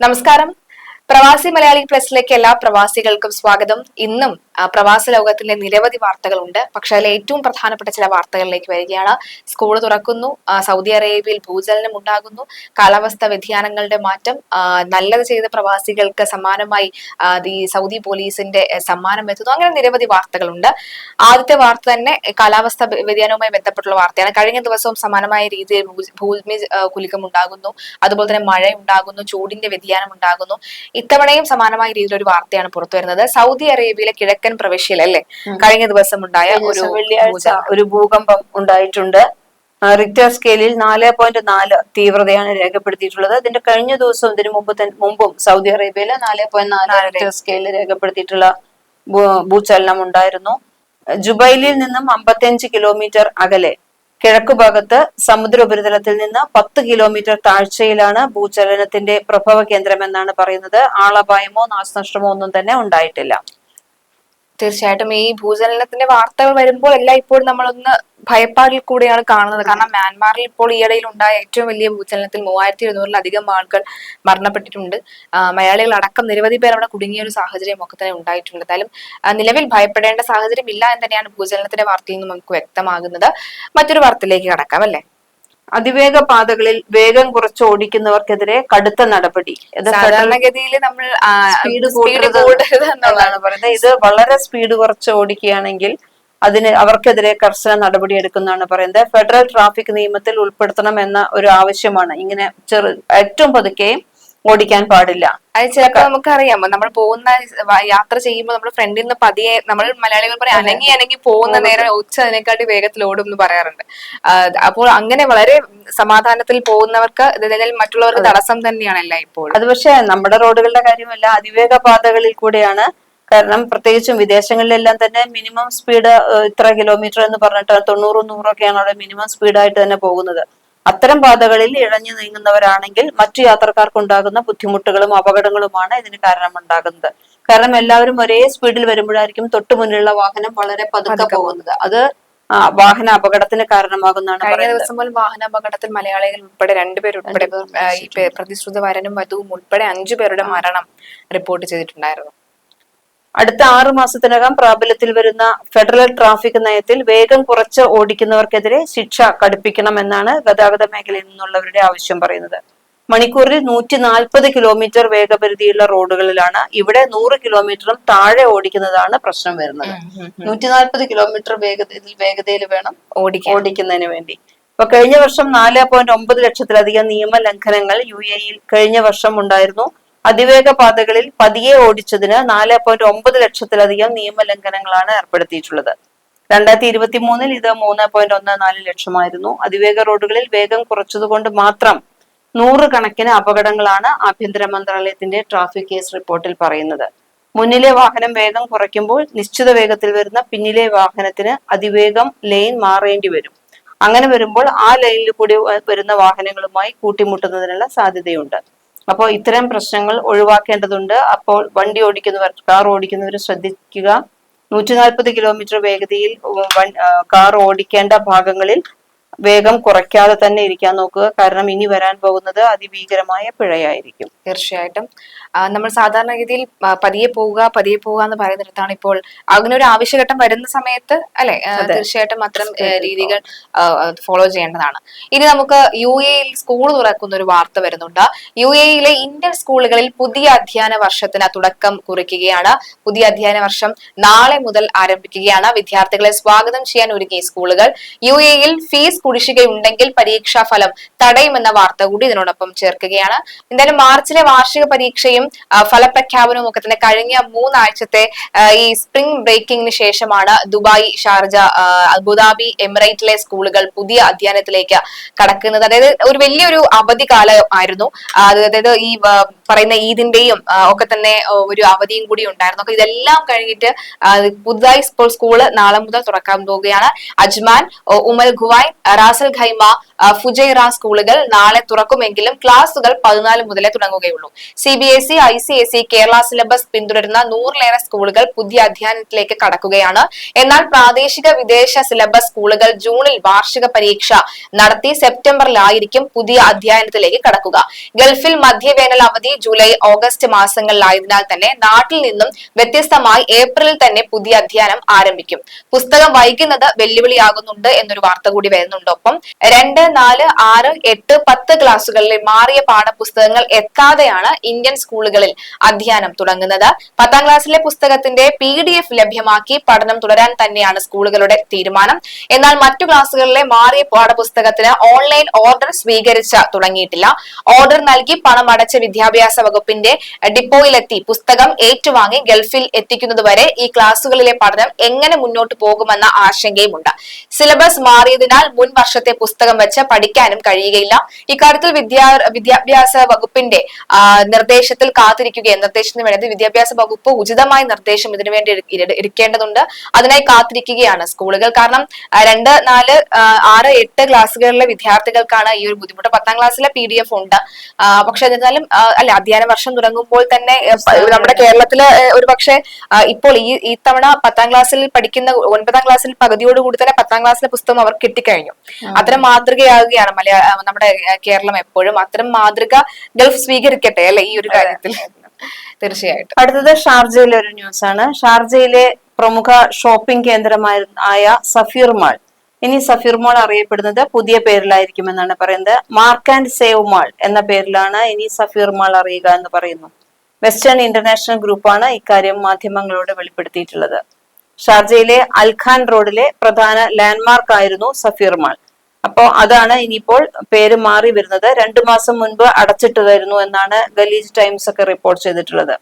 നമസ്കാരം. പ്രവാസി മലയാളി പ്ലസിലേക്ക് എല്ലാ പ്രവാസികൾക്കും സ്വാഗതം. ഇന്നും പ്രവാസ ലോകത്തിന്റെ നിരവധി വാർത്തകളുണ്ട്. പക്ഷെ അതിൽ ഏറ്റവും പ്രധാനപ്പെട്ട ചില വാർത്തകളിലേക്ക് വരികയാണ്. സ്കൂൾ തുറക്കുന്നു സൗദി അറേബ്യയിൽ ഭൂചലനം ഉണ്ടാകുന്നു. കാലാവസ്ഥ വ്യതിയാനങ്ങളുടെ മാറ്റം നല്ലത് ചെയ്ത പ്രവാസികൾക്ക് സമ്മാനമായി ഈ സൗദി പോലീസിന്റെ സമ്മാനം എത്തുന്നു. അങ്ങനെ നിരവധി വാർത്തകളുണ്ട്. ആദ്യത്തെ വാർത്ത തന്നെ കാലാവസ്ഥ വ്യതിയാനവുമായി ബന്ധപ്പെട്ടുള്ള വാർത്തയാണ്. കഴിഞ്ഞ ദിവസവും സമാനമായ രീതിയിൽ ഭൂമി കുലുക്കം ഉണ്ടാകുന്നു അതുപോലെ തന്നെ മഴ ഉണ്ടാകുന്നു ചൂടിന്റെ വ്യതിയാനം ഉണ്ടാകുന്നു. ഇത്തവണയും സമാനമായ രീതിയിൽ ഒരു വാർത്തയാണ് പുറത്തു വരുന്നത് സൗദി അറേബ്യയിലെ കിഴക്കൻ പ്രവിശ്യയിൽ അല്ലേ കഴിഞ്ഞ ദിവസം ഉണ്ടായ ഒരു വെള്ളിയാഴ്ച ഒരു ഭൂകമ്പം ഉണ്ടായിട്ടുണ്ട്. റിക്ടർ സ്കെയിലിൽ നാല് പോയിന്റ് നാല് തീവ്രതയാണ് രേഖപ്പെടുത്തിയിട്ടുള്ളത്. ഇതിന്റെ കഴിഞ്ഞ ദിവസം ഇതിനു മുമ്പ് മുമ്പും സൗദി അറേബ്യയിൽ നാല് പോയിന്റ് നാല് റിക്ടർ സ്കെയിലിൽ രേഖപ്പെടുത്തിയിട്ടുള്ള ഭൂചലനം ഉണ്ടായിരുന്നു. ജുബൈലിൽ നിന്നും അമ്പത്തിയഞ്ച് കിലോമീറ്റർ അകലെ കിഴക്കു ഭാഗത്ത് സമുദ്ര ഉപരിതലത്തിൽ നിന്ന് പത്ത് കിലോമീറ്റർ താഴ്ചയിലാണ് ഭൂചലനത്തിന്റെ പ്രഭവ കേന്ദ്രം എന്നാണ് പറയുന്നത്. ആളപായമോ നാശനഷ്ടമോ ഒന്നും തന്നെ ഉണ്ടായിട്ടില്ല. തീർച്ചയായിട്ടും ഈ ഭൂചലനത്തിന്റെ വാർത്തകൾ വരുമ്പോൾ എല്ലാം ഇപ്പോൾ നമ്മളൊന്ന് ഭയപ്പാടിൽ കൂടെയാണ് കാണുന്നത്. കാരണം മ്യാൻമാറിൽ ഇപ്പോൾ ഈയിടയിൽ ഉണ്ടായ ഏറ്റവും വലിയ ഭൂചലനത്തിൽ മൂവായിരത്തി ഇരുന്നൂറിലധികം ആളുകൾ മരണപ്പെട്ടിട്ടുണ്ട്. മലയാളികൾ അടക്കം നിരവധി പേർ അവിടെ കുടുങ്ങിയ ഒരു സാഹചര്യം ഒക്കെ തന്നെ ഉണ്ടായിട്ടുണ്ട്. എന്തായാലും നിലവിൽ ഭയപ്പെടേണ്ട സാഹചര്യം ഇല്ല എന്ന് തന്നെയാണ് ഭൂചലനത്തിന്റെ വാർത്തയിൽ നിന്ന് നമുക്ക് വ്യക്തമാകുന്നത്. മറ്റൊരു വാർത്തയിലേക്ക് കടക്കാം അല്ലേ? അതിവേഗ പാതകളിൽ വേഗം കുറച്ച് ഓടിക്കുന്നവർക്കെതിരെ കടുത്ത നടപടി. സാധാരണഗതിയിൽ നമ്മൾ സ്പീഡ് സ്പീഡ് കൂട്ടരുത് കൂട്ടരുത് എന്നുള്ളതാണ് പറയുന്നത്. ഇത് വളരെ സ്പീഡ് കുറച്ച് ഓടിക്കുകയാണെങ്കിൽ അതിന് അവർക്കെതിരെ കർശന നടപടി എടുക്കുന്നതാണ് പറയുന്നത്. ഫെഡറൽ ട്രാഫിക് നിയമത്തിൽ ഉൾപ്പെടുത്തണം എന്ന ഒരു ആവശ്യമാണ്. ഇങ്ങനെ ചെറു ഏറ്റവും പതുക്കെയും ഓടിക്കാൻ പാടില്ല. അത് ചിലപ്പോ നമുക്കറിയാമോ നമ്മൾ പോകുന്ന യാത്ര ചെയ്യുമ്പോൾ നമ്മുടെ ഫ്രണ്ടിൽ നിന്ന് പതിയെ നമ്മൾ മലയാളികൾ പറയും അനങ്ങി അനങ്ങി പോകുന്ന നേരം ഉച്ച അതിനെക്കാട്ടി വേഗത്തിൽ ഓടും എന്ന് പറയാറുണ്ട്. അപ്പോൾ അങ്ങനെ വളരെ സമാധാനത്തിൽ പോകുന്നവർക്ക് മറ്റുള്ളവർക്ക് തടസ്സം തന്നെയാണല്ല ഇപ്പോൾ അത് പക്ഷേ നമ്മുടെ റോഡുകളുടെ കാര്യമല്ല അതിവേഗ പാതകളിൽ കൂടെയാണ്. കാരണം പ്രത്യേകിച്ചും വിദേശങ്ങളിലെല്ലാം തന്നെ മിനിമം സ്പീഡ് ഇത്ര കിലോമീറ്റർ എന്ന് പറഞ്ഞിട്ട് തൊണ്ണൂറ് നൂറൊക്കെയാണ് അവിടെ മിനിമം സ്പീഡായിട്ട് തന്നെ പോകുന്നത്. അത്തരം പാതകളിൽ ഇഴഞ്ഞു നീങ്ങുന്നവരാണെങ്കിൽ മറ്റു യാത്രക്കാർക്ക് ഉണ്ടാകുന്ന ബുദ്ധിമുട്ടുകളും അപകടങ്ങളുമാണ് ഇതിന് കാരണമുണ്ടാകുന്നത്. കാരണം എല്ലാവരും ഒരേ സ്പീഡിൽ വരുമ്പോഴായിരിക്കും തൊട്ടു മുന്നിലുള്ള വാഹനം വളരെ പതുക്കെ പോകുന്നത്. അത് വാഹന അപകടത്തിന് കാരണമാകുന്നതാണ് കഴിഞ്ഞ ദിവസം പോലും വാഹന അപകടത്തിൽ മലയാളികൾ ഉൾപ്പെടെ രണ്ടുപേർ ഉൾപ്പെടെ ഈ പേ- പ്രതിശ്രുത വരനും വധുവും ഉൾപ്പെടെ അഞ്ചു പേരുടെ മരണം റിപ്പോർട്ട് ചെയ്തിട്ടുണ്ടായിരുന്നു. അടുത്ത ആറു മാസത്തിനകം പ്രാബല്യത്തിൽ വരുന്ന ഫെഡറൽ ട്രാഫിക് നയത്തിൽ വേഗം കുറച്ച് ഓടിക്കുന്നവർക്കെതിരെ ശിക്ഷ കടുപ്പിക്കണമെന്നാണ് ഗതാഗത മേഖലയിൽ നിന്നുള്ളവരുടെ ആവശ്യം പറയുന്നത്. മണിക്കൂറിൽ നൂറ്റി നാൽപ്പത് കിലോമീറ്റർ വേഗപരിധിയുള്ള റോഡുകളിലാണ് ഇവിടെ നൂറ് കിലോമീറ്ററും താഴെ ഓടിക്കുന്നതാണ് പ്രശ്നം വരുന്നത്. നൂറ്റി നാൽപ്പത് കിലോമീറ്റർ വേഗതയിൽ വേഗതയിൽ വേണം ഓടിക്കുന്നതിന് വേണ്ടി. അപ്പൊ കഴിഞ്ഞ വർഷം നാല് പോയിന്റ് ഒമ്പത് ലക്ഷത്തിലധികം നിയമ ലംഘനങ്ങൾ യു എയിൽ കഴിഞ്ഞ വർഷം ഉണ്ടായിരുന്നു. അതിവേഗ പാതകളിൽ പതിയെ ഓടിച്ചതിന് നാല് പോയിന്റ് ഒമ്പത് ലക്ഷത്തിലധികം നിയമലംഘനങ്ങളാണ് ഏർപ്പെടുത്തിയിട്ടുള്ളത്. രണ്ടായിരത്തി ഇരുപത്തി മൂന്നിൽ ഇത് മൂന്ന് പോയിന്റ് ഒന്ന് നാല് ലക്ഷമായിരുന്നു. അതിവേഗ റോഡുകളിൽ വേഗം കുറച്ചതുകൊണ്ട് മാത്രം നൂറുകണക്കിന് അപകടങ്ങളാണ് ആഭ്യന്തര മന്ത്രാലയത്തിന്റെ ട്രാഫിക് കേസ് റിപ്പോർട്ടിൽ പറയുന്നത്. മുന്നിലെ വാഹനം വേഗം കുറയ്ക്കുമ്പോൾ നിശ്ചിത വേഗത്തിൽ വരുന്ന പിന്നിലെ വാഹനത്തിന് അതിവേഗം ലെയിൻ മാറേണ്ടി വരും. അങ്ങനെ വരുമ്പോൾ ആ ലൈനിൽ കൂടി വരുന്ന വാഹനങ്ങളുമായി കൂട്ടിമുട്ടുന്നതിനുള്ള സാധ്യതയുണ്ട്. അപ്പോൾ ഇത്തരം പ്രശ്നങ്ങൾ ഒഴിവാക്കേണ്ടതുണ്ട്. അപ്പോൾ വണ്ടി ഓടിക്കുന്നവർ കാർ ഓടിക്കുന്നവർ ശ്രദ്ധിക്കുക. നൂറ്റി നാൽപ്പത് കിലോമീറ്റർ വേഗതയിൽ കാർ ഓടിക്കേണ്ട ഭാഗങ്ങളിൽ വേഗം കുറയ്ക്കാതെ തന്നെ ഇരിക്കാൻ നോക്കുക. കാരണം ഇനി വരാൻ പോകുന്നത് അതിഭീകരമായ പിഴയായിരിക്കും. തീർച്ചയായിട്ടും. നമ്മൾ സാധാരണഗതിയിൽ പതിയെ പോവുക പതിയെ പോവുക എന്ന് പറയുന്നിടത്താണ് ഇപ്പോൾ അങ്ങനെ ഒരു ആവശ്യഘട്ടം വരുന്ന സമയത്ത് അല്ലെ? തീർച്ചയായിട്ടും അത്തരം രീതികൾ ഫോളോ ചെയ്യേണ്ടതാണ്. ഇനി നമുക്ക് യു എയിൽ സ്കൂൾ തുറക്കുന്ന ഒരു വാർത്ത വരുന്നുണ്ട്. യു എയിലെ ഇന്ത്യൻ സ്കൂളുകളിൽ പുതിയ അധ്യയന വർഷത്തിന് തുടക്കം കുറിക്കുകയാണ്. പുതിയ അധ്യയന വർഷം നാളെ മുതൽ ആരംഭിക്കുകയാണ്. വിദ്യാർത്ഥികളെ സ്വാഗതം ചെയ്യാൻ ഒരുങ്ങിയ സ്കൂളുകൾ. യു എയിൽ ഫീസ് കുടിശ്ശികയുണ്ടെങ്കിൽ പരീക്ഷാ ഫലം തടയുമെന്ന വാർത്ത കൂടി ഇതിനോടൊപ്പം ചേർക്കുകയാണ്. എന്തായാലും മാർച്ചിലെ വാർഷിക പരീക്ഷയും ഫലപ്രഖ്യാപനവും ഒക്കെ തന്നെ കഴിഞ്ഞ മൂന്നാഴ്ചത്തെ ഈ സ്പ്രിംഗ് ബ്രേക്കിംഗിന് ശേഷമാണ് ദുബായ് ഷാർജ അബുദാബി എമിറേറ്റിലെ സ്കൂളുകൾ പുതിയ അധ്യയനത്തിലേക്ക് കടക്കുന്നത്. അതായത് ഒരു വലിയൊരു അവധി കാലം ആയിരുന്നു അതായത് ഈ പറയുന്ന ഈദിന്റെയും ഒക്കെ തന്നെ ഒരു അവധിയും കൂടി ഉണ്ടായിരുന്നു. അപ്പൊ ഇതെല്ലാം കഴിഞ്ഞിട്ട് പുതുതായി സ്കൂൾ സ്കൂൾ നാളെ മുതൽ തുറക്കാൻ പോവുകയാണ്. Ajman Umm al Quwain Ras al Khaimah Fujairah സ്കൂളുകൾ നാളെ തുറക്കുമെങ്കിലും ക്ലാസുകൾ പതിനാല് മുതലേ തുടങ്ങുകയുള്ളൂ. C B S E I C S E Kerala syllabus പിന്തുടരുന്ന നൂറിലേറെ സ്കൂളുകൾ പുതിയ അധ്യയനത്തിലേക്ക് കടക്കുകയാണ്. എന്നാൽ പ്രാദേശിക വിദേശ സിലബസ് സ്കൂളുകൾ ജൂണിൽ വാർഷിക പരീക്ഷ നടത്തി സെപ്റ്റംബറിലായിരിക്കും പുതിയ അധ്യയനത്തിലേക്ക് കടക്കുക. ഗൾഫിൽ മധ്യവേനൽ അവധി ജൂലൈ ഓഗസ്റ്റ് മാസങ്ങളിലായതിനാൽ തന്നെ നാട്ടിൽ നിന്നും വ്യത്യസ്തമായി ഏപ്രിലിൽ തന്നെ പുതിയ അധ്യയനം ആരംഭിക്കും. പുസ്തകം വൈകുന്നത് വെല്ലുവിളിയാകുന്നുണ്ട് എന്നൊരു വാർത്ത കൂടി വരുന്നുണ്ട് ഒപ്പം രണ്ട് നാല് ആറ് എട്ട് പത്ത് ക്ലാസ്സുകളിൽ മാറിയ പാഠപുസ്തകങ്ങൾ എത്താതെയാണ് ഇന്ത്യൻ സ്കൂളുകളിൽ അധ്യയനം തുടങ്ങുന്നത്. പത്താം ക്ലാസ്സിലെ പുസ്തകത്തിന്റെ പി ഡി എഫ് ലഭ്യമാക്കി പഠനം തുടരാൻ തന്നെയാണ് സ്കൂളുകളുടെ തീരുമാനം. എന്നാൽ മറ്റു ക്ലാസ്സുകളിലെ മാറിയ പാഠപുസ്തകത്തിന് ഓൺലൈൻ ഓർഡർ സ്വീകരിച്ച തുടങ്ങിയിട്ടില്ല. ഓർഡർ നൽകി പണം അടച്ച വിദ്യാഭ്യാസ വകുപ്പിന്റെ ഡിപ്പോയിലെത്തി പുസ്തകം ഏറ്റുവാങ്ങി ഗൾഫിൽ എത്തിക്കുന്നതുവരെ ഈ ക്ലാസ്സുകളിലെ പഠനം എങ്ങനെ മുന്നോട്ട് പോകുമെന്ന ആശങ്കയുമുണ്ട്. സിലബസ് മാറിയതിനാൽ മുൻ വർഷത്തെ പുസ്തകം വെച്ച് പഠിക്കാനും കഴിയുകയില്ല. ഇക്കാര്യത്തിൽ വിദ്യാ വിദ്യാഭ്യാസ വകുപ്പിന്റെ നിർദ്ദേശത്തിൽ കാത്തിരിക്കുകയും നിർദ്ദേശത്തിന് വേണ്ടത് വിദ്യാഭ്യാസ വകുപ്പ് ഉചിതമായ നിർദ്ദേശം ഇതിനുവേണ്ടി വേണ്ടി ഇര- എടുക്കേണ്ടതുണ്ട്. അതിനായി കാത്തിരിക്കുകയാണ് സ്കൂളുകൾ. കാരണം രണ്ട് നാല് ആറ് എട്ട് ക്ലാസ്സുകളിലെ വിദ്യാർത്ഥികൾക്കാണ് ഈ ഒരു ബുദ്ധിമുട്ട്. പത്താം ക്ലാസ്സിലെ പി ഡി എഫ് ഉണ്ട്. പക്ഷെ എന്നിരുന്നാലും അല്ല അധ്യയന വർഷം തുടങ്ങുമ്പോൾ തന്നെ നമ്മുടെ കേരളത്തിൽ ഒരു പക്ഷേ ഇപ്പോൾ ഈ ഈ തവണ പത്താം ക്ലാസ്സിൽ പഠിക്കുന്ന ഒൻപതാം ക്ലാസ്സിൽ പകുതിയോടുകൂടി തന്നെ പത്താം ക്ലാസ്സിലെ പുസ്തകം അവർ കിട്ടിക്കഴിഞ്ഞു. അത്തരം മാതൃകയാകുകയാണ് മലയാള നമ്മുടെ കേരളം എപ്പോഴും. അത്തരം മാതൃക ഗൾഫ് സ്വീകരിക്കട്ടെ അല്ലെ ഈ ഒരു കാര്യത്തിൽ? തീർച്ചയായിട്ടും. അടുത്തത് ഷാർജയിലെ ഒരു ന്യൂസ് ആണ് ഷാർജയിലെ പ്രമുഖ ഷോപ്പിംഗ് കേന്ദ്രമായ ആയ സഫീർ മാൾ. ഇനി സഫീർ മാൾ അറിയപ്പെടുന്നത് പുതിയ പേരിലായിരിക്കും എന്നാണ് പറയുന്നത്. മാർക്ക് ആൻഡ് സേവ് മാൾ എന്ന പേരിലാണ് ഇനി സഫീർ മാൾ അറിയുക എന്ന് പറയുന്നു. വെസ്റ്റേൺ ഇന്റർനാഷണൽ ഗ്രൂപ്പാണ് ഇക്കാര്യം മാധ്യമങ്ങളോട് വെളിപ്പെടുത്തിയിട്ടുള്ളത്. ഷാർജയിലെ അൽഖാൻ റോഡിലെ പ്രധാന ലാൻഡ്മാർക്ക് ആയിരുന്നു സഫീർ മാൾ. അപ്പോ അതാണ് ഇനിയിപ്പോൾ പേര് മാറി വരുന്നത്. രണ്ടു മാസം മുൻപ് അടച്ചിട്ടതായിരുന്നു എന്നാണ് ഗലീജ് ടൈംസ് ഒക്കെ റിപ്പോർട്ട് ചെയ്തിട്ടുള്ളത്.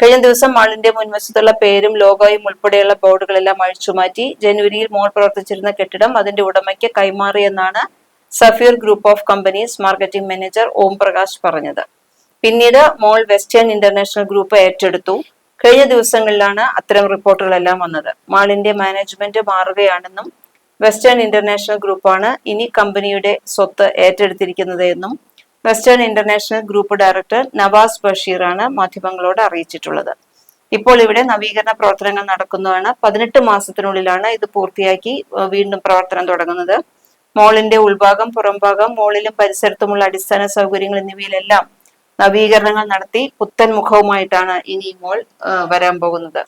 കഴിഞ്ഞ ദിവസം മാളിന്റെ മുൻവശത്തുള്ള പേരും ലോഗോയും ഉൾപ്പെടെയുള്ള ബോർഡുകളെല്ലാം അഴിച്ചുമാറ്റി ജനുവരിയിൽ മോൾ പ്രവർത്തിച്ചിരുന്ന കെട്ടിടം അതിന്റെ ഉടമയ്ക്ക് കൈമാറിയെന്നാണ് Safeer group of companies marketing manager Om Prakash പറഞ്ഞത്. പിന്നീട് മോൾ വെസ്റ്റേൺ ഇന്റർനാഷണൽ ഗ്രൂപ്പ് ഏറ്റെടുത്തു. കഴിഞ്ഞ ദിവസങ്ങളിലാണ് അത്തരം റിപ്പോർട്ടുകളെല്ലാം വന്നത്. മാളിന്റെ മാനേജ്മെന്റ് മാറുകയാണെന്നും വെസ്റ്റേൺ ഇന്റർനാഷണൽ ഗ്രൂപ്പാണ് ഇനി കമ്പനിയുടെ സ്വത്ത് ഏറ്റെടുത്തിരിക്കുന്നത് എന്നും western international group director Navas ബഷീറാണ് മാധ്യമങ്ങളോട് അറിയിച്ചിട്ടുള്ളത്. ഇപ്പോൾ ഇവിടെ നവീകരണ പ്രവർത്തനങ്ങൾ നടക്കുന്നതാണ്. പതിനെട്ട് മാസത്തിനുള്ളിലാണ് ഇത് പൂർത്തിയാക്കി വീണ്ടും പ്രവർത്തനം തുടങ്ങുന്നത്. മോളിന്റെ ഉൾഭാഗം പുറംഭാഗം മോളിലും പരിസരത്തുമുള്ള അടിസ്ഥാന സൗകര്യങ്ങൾ എന്നിവയിലെല്ലാം നവീകരണങ്ങൾ നടത്തി പുത്തൻ മുഖവുമായിട്ടാണ് ഇനി മോൾ വരാൻ പോകുന്നത്.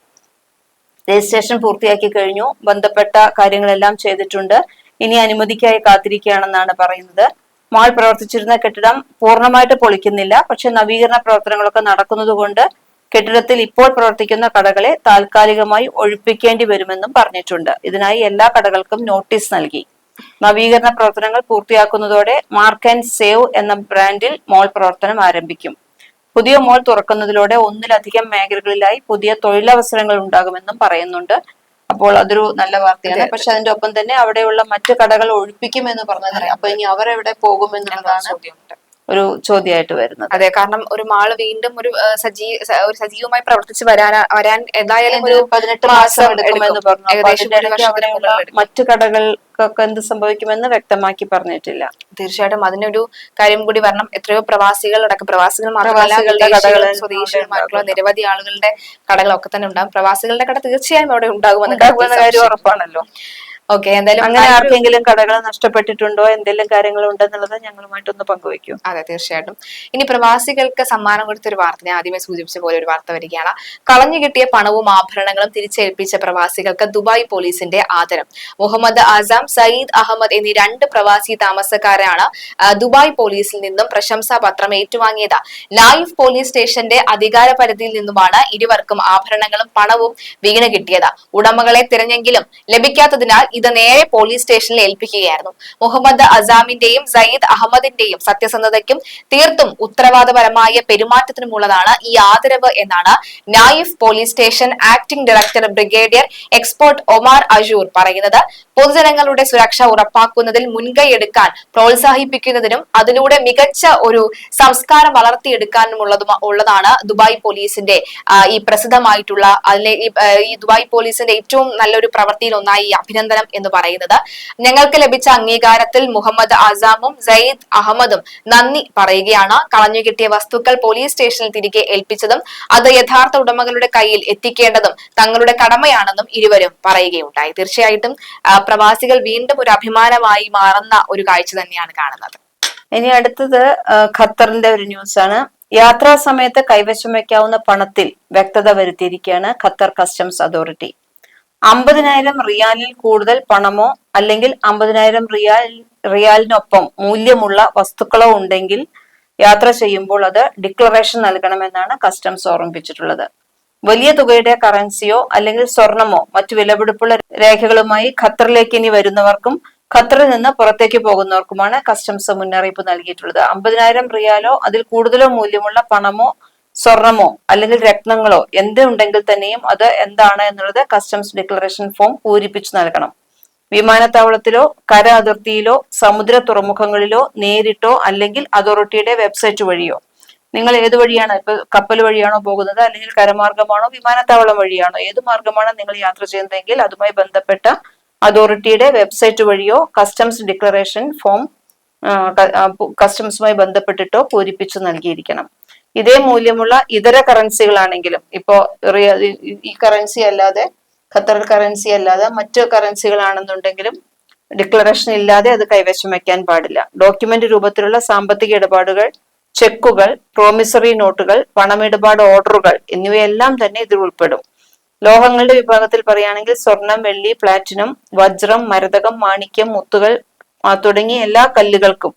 രജിസ്ട്രേഷൻ പൂർത്തിയാക്കി കഴിഞ്ഞു. ബന്ധപ്പെട്ട കാര്യങ്ങളെല്ലാം ചെയ്തിട്ടുണ്ട്. ഇനി അനുമതിക്കായി കാത്തിരിക്കുകയാണെന്നാണ് പറയുന്നത്. മാൾ പ്രവർത്തിച്ചിരുന്ന കെട്ടിടം പൂർണമായിട്ട് പൊളിക്കുന്നില്ല. പക്ഷെ നവീകരണ പ്രവർത്തനങ്ങളൊക്കെ നടക്കുന്നതുകൊണ്ട് കെട്ടിടത്തിൽ ഇപ്പോൾ പ്രവർത്തിക്കുന്ന കടകളെ താൽക്കാലികമായി ഒഴിപ്പിക്കേണ്ടി വരുമെന്നും പറഞ്ഞിട്ടുണ്ട്. ഇതിനായി എല്ലാ കടകൾക്കും നോട്ടീസ് നൽകി. നവീകരണ പ്രവർത്തനങ്ങൾ പൂർത്തിയാക്കുന്നതോടെ മാർക്ക് ആൻഡ് സേവ് എന്ന ബ്രാൻഡിൽ മോൾ പ്രവർത്തനം ആരംഭിക്കും. പുതിയ മോൾ തുറക്കുന്നതിലൂടെ ഒന്നിലധികം മേഖലകളിലായി പുതിയ തൊഴിലവസരങ്ങൾ ഉണ്ടാകുമെന്നും പറയുന്നുണ്ട്. അപ്പോൾ അതൊരു നല്ല വാർത്തയാണ്. പക്ഷെ അതിന്റെ ഒപ്പം തന്നെ അവിടെയുള്ള മറ്റു കടകൾ ഒഴിപ്പിക്കുമെന്ന് പറഞ്ഞത് അപ്പൊ ഇനി അവരെവിടെ പോകുമെന്നുള്ളതാണ് ഒരു ചോദ്യമായിട്ട് വരുന്നത്. അതെ കാരണം ഒരു മാൾ വീണ്ടും ഒരു സജീവ സജീ ഒരു സജീവമായി പ്രവർത്തിച്ച് വരാൻ വരാൻ എന്തായാലും ഒരു പതിനെട്ട് മാസം എടുക്കുമെന്ന് പറഞ്ഞു. മറ്റു കടകൾക്കൊക്കെ എന്ത് സംഭവിക്കുമെന്ന് വ്യക്തമാക്കി പറഞ്ഞിട്ടില്ല. തീർച്ചയായിട്ടും അതിനൊരു കാര്യം കൂടി വരണം. എത്രയോ പ്രവാസികൾ അടക്കം പ്രവാസികൾ മാത്രമല്ല സ്വദേശികളുമായിട്ടുള്ള നിരവധി ആളുകളുടെ കടകളൊക്കെ തന്നെ ഉണ്ടാകും. പ്രവാസികളുടെ കട തീർച്ചയായും അവിടെ ഉണ്ടാകുമെന്ന് ഉണ്ടാകുമെന്ന കാര്യം ഉറപ്പാണല്ലോ. ഓക്കെ എന്തായാലും അങ്ങനെ ആർക്കെങ്കിലും കടകൾ നഷ്ടപ്പെട്ടിട്ടുണ്ടോ? എന്തെങ്കിലും കാര്യങ്ങൾ ഉണ്ടെന്നുള്ളത് ഞങ്ങളുമായിട്ടൊന്ന് പങ്കുവെക്കും അതെ തീർച്ചയായിട്ടും. ഇനി പ്രവാസികൾക്ക് സമ്മാനം കൊടുത്ത ഒരു വാർത്ത ഞാൻ ആദ്യമേ സൂചിപ്പിച്ച പോലെ ഒരു വാർത്ത വരികയാണ്. കളഞ്ഞു കിട്ടിയ പണവും ആഭരണങ്ങളും തിരിച്ചേൽപ്പിച്ച പ്രവാസികൾക്ക് ദുബായ് പോലീസിന്റെ ആദരം. മുഹമ്മദ് ആസാം സയ്യിദ് അഹമ്മദ് എന്നീ രണ്ട് പ്രവാസി താമസക്കാരാണ് ദുബായ് പോലീസിൽ നിന്നും പ്രശംസാ പത്രം ഏറ്റുവാങ്ങിയത്. ലൈഫ് പോലീസ് സ്റ്റേഷന്റെ അധികാര പരിധിയിൽ നിന്നുമാണ് ഇരുവർക്കും ആഭരണങ്ങളും പണവും വീണ് കിട്ടിയത്. ഉടമകളെ തിരഞ്ഞെങ്കിലും ലഭിക്കാത്തതിനാൽ ഇത് നേരെ പോലീസ് സ്റ്റേഷനിൽ ഏൽപ്പിക്കുകയായിരുന്നു. മുഹമ്മദ് അസാമിന്റെയും സയ്യിദ് അഹമ്മദിന്റെയും സത്യസന്ധതയ്ക്കും തീർത്തും ഉത്തരവാദപരമായ പെരുമാറ്റത്തിനുമുള്ളതാണ് ഈ ആദരവ് എന്നാണ് Naif police station acting director brigadier export Omar Ajoor പറയുന്നത്. പൊതുജനങ്ങളുടെ സുരക്ഷ ഉറപ്പാക്കുന്നതിൽ മുൻകൈ എടുക്കാൻ പ്രോത്സാഹിപ്പിക്കുന്നതിനും അതിലൂടെ മികച്ച ഒരു സംസ്കാരം വളർത്തിയെടുക്കാനും ഉള്ളതും ഉള്ളതാണ് ദുബായ് പോലീസിന്റെ ഈ പ്രസിദ്ധമായിട്ടുള്ള അതിലെ ഈ, ദുബായ് പോലീസിന്റെ ഏറ്റവും നല്ലൊരു പ്രവൃത്തിയിൽ ഒന്നായി ഈ അഭിനന്ദനം എന്ന് പറയുന്നത്. ഞങ്ങൾക്ക് ലഭിച്ച അംഗീകാരത്തിൽ മുഹമ്മദ് ആസാമും സയ്യിദ് അഹമ്മദും നന്ദി പറയുകയാണ്. കളഞ്ഞു കിട്ടിയ വസ്തുക്കൾ പോലീസ് സ്റ്റേഷനിൽ തിരികെ ഏൽപ്പിച്ചതും അത് യഥാർത്ഥ ഉടമകളുടെ കയ്യിൽ എത്തിക്കേണ്ടതും തങ്ങളുടെ കടമയാണെന്നും ഇരുവരും പറയുകയുണ്ടായി. തീർച്ചയായിട്ടും പ്രവാസികൾ വീണ്ടും ഒരു അഭിമാനമായി മാറുന്ന ഒരു കാഴ്ച തന്നെയാണ് കാണുന്നത്. ഇനി അടുത്തത് ഖത്തറിന്റെ ഒരു ന്യൂസ് ആണ് യാത്രാ സമയത്ത് കൈവശം വയ്ക്കാവുന്ന പണത്തിൽ വ്യക്തത വരുത്തിയിരിക്കുകയാണ് ഖത്തർ കസ്റ്റംസ് അതോറിറ്റി. അമ്പതിനായിരം റിയാലിൽ കൂടുതൽ പണമോ അല്ലെങ്കിൽ അമ്പതിനായിരം റിയാൽ റിയാലിനൊപ്പം മൂല്യമുള്ള വസ്തുക്കളോ ഉണ്ടെങ്കിൽ യാത്ര ചെയ്യുമ്പോൾ അത് ഡിക്ലറേഷൻ നൽകണമെന്നാണ് കസ്റ്റംസ് ഓർമ്മിപ്പിച്ചിട്ടുള്ളത്. വലിയ തുകയുടെ കറൻസിയോ അല്ലെങ്കിൽ സ്വർണമോ മറ്റു വിലപിടിപ്പുള്ള രേഖകളുമായി ഖത്തറിലേക്ക് ഇനി വരുന്നവർക്കും ഖത്തറിൽ നിന്ന് പുറത്തേക്ക് പോകുന്നവർക്കുമാണ് കസ്റ്റംസ് മുന്നറിയിപ്പ് നൽകിയിട്ടുള്ളത്. അമ്പതിനായിരം റിയാലോ അതിൽ കൂടുതലോ മൂല്യമുള്ള പണമോ സ്വർണമോ അല്ലെങ്കിൽ രത്നങ്ങളോ എന്തുണ്ടെങ്കിൽ തന്നെയും അത് എന്താണ് എന്നുള്ളത് കസ്റ്റംസ് ഡിക്ലറേഷൻ ഫോം പൂരിപ്പിച്ചു നൽകണം. വിമാനത്താവളത്തിലോ കര അതിർത്തിയിലോ സമുദ്ര തുറമുഖങ്ങളിലോ നേരിട്ടോ അല്ലെങ്കിൽ അതോറിറ്റിയുടെ വെബ്സൈറ്റ് വഴിയോ. നിങ്ങൾ ഏത് വഴിയാണ്? ഇപ്പൊ കപ്പൽ വഴിയാണോ പോകുന്നത്? അല്ലെങ്കിൽ കരമാർഗമാണോ? വിമാനത്താവളം വഴിയാണോ? ഏത് മാർഗമാണ് നിങ്ങൾ യാത്ര ചെയ്യുന്നതെങ്കിൽ അതുമായി ബന്ധപ്പെട്ട അതോറിറ്റിയുടെ വെബ്സൈറ്റ് വഴിയോ കസ്റ്റംസ് ഡിക്ലറേഷൻ ഫോം കസ്റ്റംസുമായി ബന്ധപ്പെട്ടിട്ടോ പൂരിപ്പിച്ചു നൽകിയിരിക്കണം. ഇതേ മൂല്യമുള്ള ഇതര കറൻസികളാണെങ്കിലും ഇപ്പോ ഈ കറൻസി അല്ലാതെ ഖത്തർ കറൻസി അല്ലാതെ മറ്റു കറൻസികളാണെന്നുണ്ടെങ്കിലും ഡിക്ലറേഷൻ ഇല്ലാതെ അത് കൈവശം വയ്ക്കാൻ പാടില്ല. ഡോക്യുമെന്റ് രൂപത്തിലുള്ള സാമ്പത്തിക ഇടപാടുകൾ ചെക്കുകൾ പ്രോമിസറി നോട്ടുകൾ പണമിടപാട് ഓർഡറുകൾ എന്നിവയെല്ലാം തന്നെ ഇതിൽ ഉൾപ്പെടും. ലോഹങ്ങളുടെ വിഭാഗത്തിൽ പറയുകയാണെങ്കിൽ സ്വർണം വെള്ളി പ്ലാറ്റിനം വജ്രം മരതകം മാണിക്യം മുത്തുകൾ തുടങ്ങിയ എല്ലാ കല്ലുകൾക്കും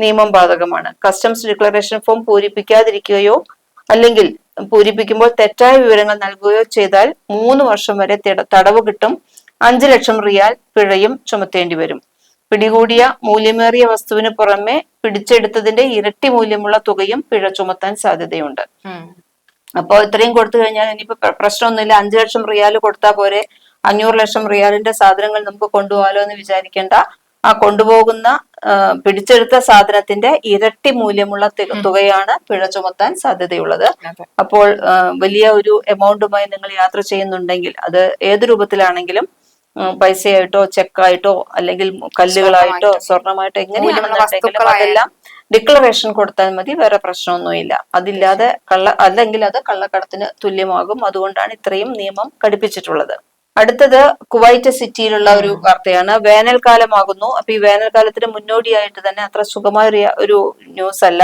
നിയമം ബാധകമാണ്. കസ്റ്റംസ് ഡിക്ലറേഷൻ ഫോം പൂരിപ്പിക്കാതിരിക്കുകയോ അല്ലെങ്കിൽ പൂരിപ്പിക്കുമ്പോൾ തെറ്റായ വിവരങ്ങൾ നൽകുകയോ ചെയ്താൽ മൂന്ന് വർഷം വരെ തിട- തടവ് കിട്ടും. അഞ്ചു ലക്ഷം റിയാൽ പിഴയും ചുമത്തേണ്ടി വരും. പിടികൂടിയ മൂല്യമേറിയ വസ്തുവിന് പുറമെ പിടിച്ചെടുത്തതിന്റെ ഇരട്ടി മൂല്യമുള്ള തുകയും പിഴ ചുമത്താൻ സാധ്യതയുണ്ട്. അപ്പോൾ ഇത്രയും കൊടുത്തു കഴിഞ്ഞാൽ ഇനിയിപ്പോ പ്ര- പ്രശ്നമൊന്നുമില്ല. അഞ്ചു ലക്ഷം റിയാൽ കൊടുത്താൽ പോരെ. അഞ്ഞൂറ് ലക്ഷം റിയാലിന്റെ സാധനങ്ങൾ നമുക്ക് കൊണ്ടുപോകാലോ എന്ന് വിചാരിക്കേണ്ട. ആ കൊണ്ടുപോകുന്ന പിടിച്ചെടുത്ത സാധനത്തിന്റെ ഇരട്ടി മൂല്യമുള്ള തുകയാണ് പിഴ ചുമത്താൻ സാധ്യതയുള്ളത്. അപ്പോൾ വലിയ ഒരു എമൗണ്ടുമായി നിങ്ങൾ യാത്ര ചെയ്യുന്നുണ്ടെങ്കിൽ അത് ഏത് രൂപത്തിലാണെങ്കിലും പൈസയായിട്ടോ ചെക്കായിട്ടോ അല്ലെങ്കിൽ കല്ലുകളായിട്ടോ സ്വർണമായിട്ടോ. എങ്ങനെയാണെന്നുണ്ടെങ്കിലും. അതെല്ലാം ഡിക്ലറേഷൻ കൊടുത്താൽ മതി വേറെ പ്രശ്നമൊന്നുമില്ല. അതില്ലാതെ കള്ള അല്ലെങ്കിൽ അത് കള്ളക്കടത്തിന് തുല്യമാകും. അതുകൊണ്ടാണ് ഇത്രയും നിയമം ഘടിപ്പിച്ചിട്ടുള്ളത്. അടുത്തത് കുവൈറ്റ് സിറ്റിയിലുള്ള ഒരു വാർത്തയാണ്. വേനൽക്കാലമാകുന്നു. അപ്പൊ ഈ വേനൽക്കാലത്തിന് മുന്നോടിയായിട്ട് തന്നെ അത്ര സുഖമായ ഒരു- ന്യൂസ് അല്ല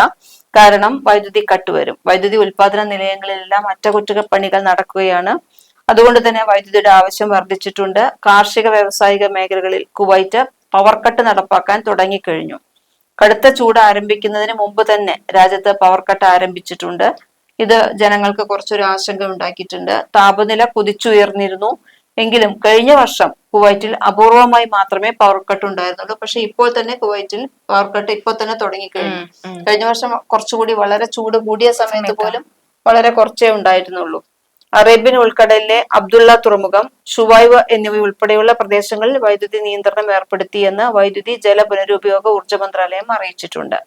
കാരണം വൈദ്യുതി കട്ട് വരും. വൈദ്യുതി ഉൽപാദന നിലയങ്ങളിലെല്ലാം അറ്റകുറ്റപ്പണികൾ നടക്കുകയാണ്. അതുകൊണ്ട് തന്നെ വൈദ്യുതിയുടെ ആവശ്യം വർദ്ധിച്ചിട്ടുണ്ട്. കാർഷിക വ്യവസായിക മേഖലകളിൽ കുവൈറ്റ് പവർ കട്ട് നടപ്പാക്കാൻ തുടങ്ങിക്കഴിഞ്ഞു. കടുത്ത ചൂട് ആരംഭിക്കുന്നതിന് മുമ്പ് തന്നെ രാജ്യത്ത് പവർ കട്ട് ആരംഭിച്ചിട്ടുണ്ട്. ഇത് ജനങ്ങൾക്ക് കുറച്ചൊരു ആശങ്ക ഉണ്ടാക്കിയിട്ടുണ്ട്. താപനില കുതിച്ചുയർന്നിരുന്നു. എങ്കിലും കഴിഞ്ഞ വർഷം കുവൈറ്റിൽ അപൂർവമായി മാത്രമേ പവർ കട്ട് ഉണ്ടായിരുന്നുള്ളൂ. പക്ഷെ ഇപ്പോൾ തന്നെ കുവൈറ്റിൽ പവർ കട്ട് ഇപ്പോൾ തന്നെ തുടങ്ങിക്കഴിഞ്ഞു. കഴിഞ്ഞ വർഷം കുറച്ചുകൂടി വളരെ ചൂട് കൂടിയ സമയത്ത് പോലും വളരെ കുറച്ചേ ഉണ്ടായിരുന്നുള്ളൂ. അറേബ്യൻ ഉൾക്കടലിലെ അബ്ദുള്ള തുറമുഖം ഷുവൈവ് എന്നിവ ഉൾപ്പെടെയുള്ള പ്രദേശങ്ങളിൽ വൈദ്യുതി നിയന്ത്രണം ഏർപ്പെടുത്തിയെന്ന് വൈദ്യുതി ജല പുനരുപയോഗ ഊർജ മന്ത്രാലയം അറിയിച്ചിട്ടുണ്ട്.